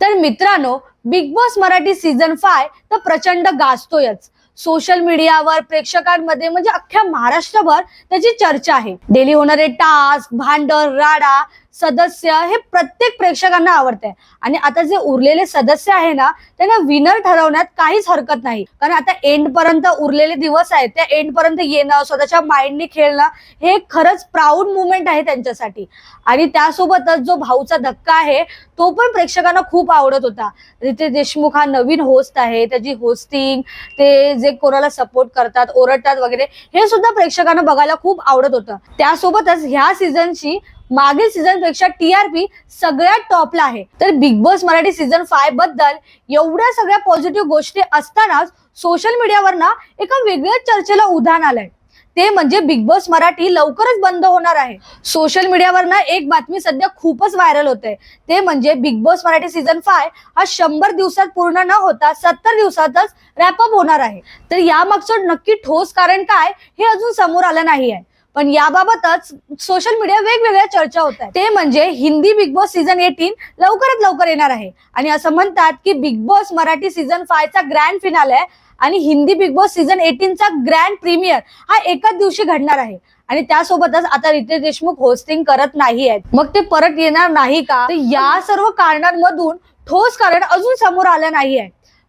तर मित्रांनो Bigg Boss Marathi season five तर प्रचंड गाजतोयच. सोशल मीडियावर प्रेक्षकांमध्ये म्हणजे अख्ख्या महाराष्ट्रभर त्याची चर्चा आहे. डेली होणारे टास्क भांडण राडा सदस्य हे प्रत्येक प्रेक्षकांना आवडते आणि आता जे उरलेले सदस्य आहे ना त्यांना विनर ठरवण्यात काहीच हरकत नाही. कारण आता एंड पर्यंत उरलेले दिवस आहेत. त्या एंड पर्यंत येणं स्वतःच्या माइंडने खेळणं हे खरंच प्राऊड मुवमेंट आहे त्यांच्यासाठी. आणि त्यासोबतच जो भाऊचा धक्का आहे तो पण प्रेक्षकांना खूप आवडत होता. रितेश देशमुख हा नवीन होस्ट आहे त्याची होस्टिंग ते जे कोणाला सपोर्ट करतात ओरडतात वगैरे हे सुद्धा प्रेक्षकांना बघायला खूप आवडत होतं. त्यासोबतच ह्या सीझनची मागील सीझनपेक्षा टीआरपी सगळ्यात टॉपला आहे. तर बिग बॉस मराठी सीझन फायबद्दल एवढ्या सगळ्या पॉझिटिव्ह गोष्टी असतानाच सोशल मीडियावर ना एका वेगळ्याच चर्चेला उधाण आलंय. ते म्हणजे बिग बॉस मराठी लवकरच बंद होणार आहे. सोशल मीडियावर ना एक बातमी सध्या खूपच व्हायरल होते ते म्हणजे Bigg Boss Marathi season five हा शंभर दिवसात पूर्ण न होता सत्तर दिवसातच रॅपअप होणार आहे. तर यामागचं नक्की ठोस कारण काय हे अजून समोर आलं नाही आहे पण याबाबतच सोशल मीडिया वेगवेगळ्या चर्चा होत आहेत. ते म्हणजे Hindi Bigg Boss season eighteen लवकरात लवकर येणार आहे. आणि असं म्हणतात की बिग बॉस मराठी सीझन फायचा ग्रँड फिनाल आहे आणि हिंदी बिग बॉस सीझन एटीनचा ग्रँड प्रीमियर हा एकाच दिवशी घडणार आहे. आणि त्यासोबतच आता रितेश देशमुख होस्टिंग करत नाही आहेत. मग ते परत येणार नाही का? तर या सर्व कारणांमधून ठोस कारण अजून समोर आलं नाही आहे.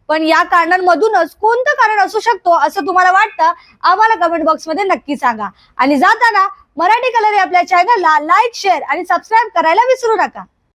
पण या कारणांमधूनच कोणतं कारण असू शकतो असं तुम्हाला वाटतं आम्हाला कमेंट बॉक्समध्ये नक्की सांगा. आणि जाताना मराठी कलर या आपल्या चॅनलला लाईक शेअर आणि सबस्क्राईब करायला विसरू नका.